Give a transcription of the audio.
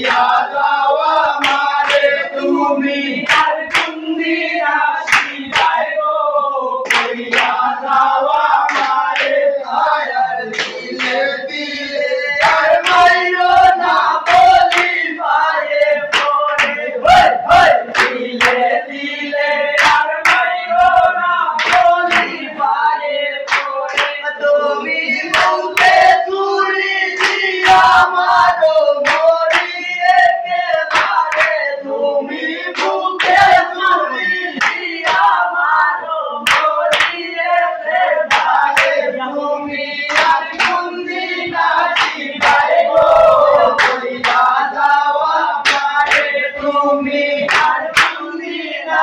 দিয়া যাও আমারে তুমি আর কুন্দিনা শিখাইবো কইয়া যাও। তুমি আর তুমি না